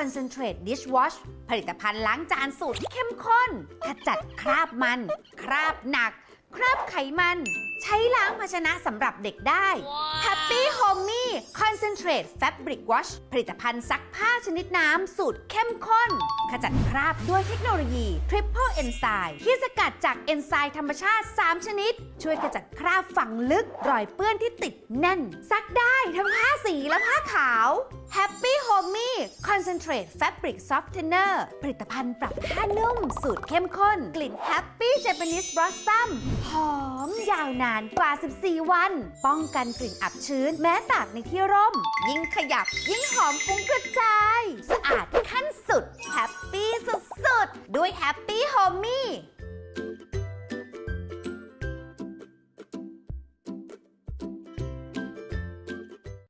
Concentrate Dishwash ผลิตภัณฑ์ล้างจานสูตรเข้มข้น ขจัดคราบมัน คราบหนัก คราบไขมัน ใช้ล้างภาชนะสำหรับเด็กได้ Happy Homey Concentrate Fabric Wash ผลิตภัณฑ์ซักผ้าชนิดน้ำ สูตรเข้มข้น ขจัดคราบด้วยเทคโนโลยี Triple Enzyme ที่สกัดจากเอนไซม์ธรรมชาติ 3 ชนิด ช่วยขจัดคราบฝังลึก รอยเปื้อนที่ติดแน่น ซักได้ทั้งผ้าสีและผ้าขาว Happy Homey Concentrate Fabric Softener ผลิตภัณฑ์ปรับผ้านุ่ม สูตรเข้มข้น กลิ่น Happy Japanese Blossom หอมยาวนานกว่า 14 วัน ป้องกันกลิ่นอับชื้น แม้ตากในที่ร่ม ยิ่งขยับ ยิ่งหอมฟุ้งกระจาย สะอาดขั้นสุด แฮปปี้สุดๆ ด้วยแฮปปี้โฮมี่